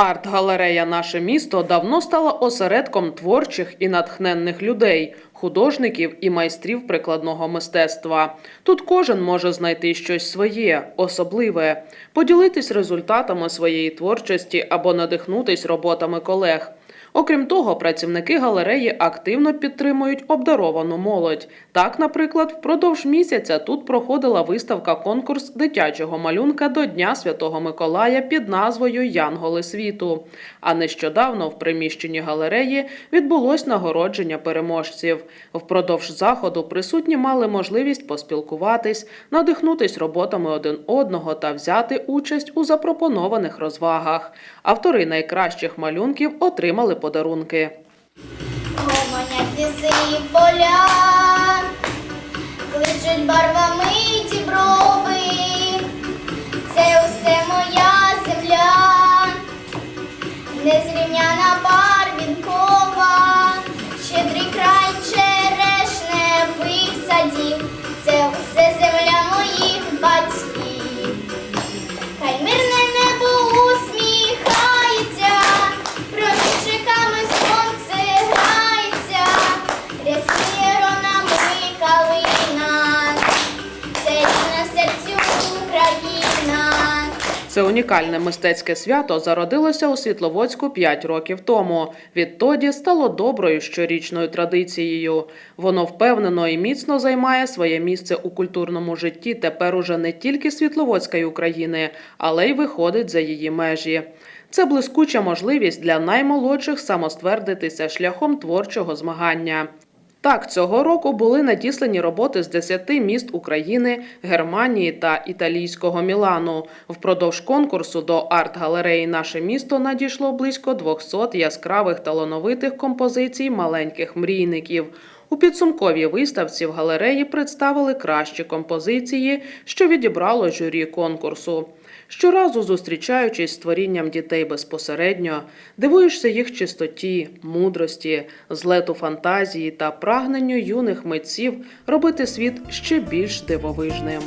Арт-галерея Наше місто давно стала осередком творчих і натхненних людей, художників і майстрів прикладного мистецтва. Тут кожен може знайти щось своє, особливе, поділитись результатами своєї творчості або надихнутись роботами колег. Окрім того, працівники галереї активно підтримують обдаровану молодь. Так, наприклад, впродовж місяця тут проходила виставка конкурс дитячого малюнка до Дня Святого Миколая під назвою Янголи світу. А нещодавно в приміщенні галереї відбулось нагородження переможців. Впродовж заходу присутні мали можливість поспілкуватись, надихнутись роботами один одного та взяти участь у запропонованих розвагах. Автори найкращих малюнків отримали подарунки. Гомонять поля, кличуть барвами діброви. Це усе моя земля, незрівняна барвінкова, щедрий край серцю Україна. Це унікальне мистецьке свято зародилося у Світловодську 5 років тому. Відтоді стало доброю щорічною традицією. Воно впевнено і міцно займає своє місце у культурному житті тепер уже не тільки Світловодської України, але й виходить за її межі. Це блискуча можливість для наймолодших самоствердитися шляхом творчого змагання. Так, цього року були надіслані роботи з 10 міст України, Германії та італійського Мілану. Впродовж конкурсу до арт-галереї Наше місто надійшло близько 200 яскравих талановитих композицій маленьких мрійників. У підсумковій виставці в галереї представили кращі композиції, що відібрало журі конкурсу. Щоразу зустрічаючись з творінням дітей безпосередньо, дивуєшся їх чистоті, мудрості, злету фантазії та прагненню юних митців робити світ ще більш дивовижним.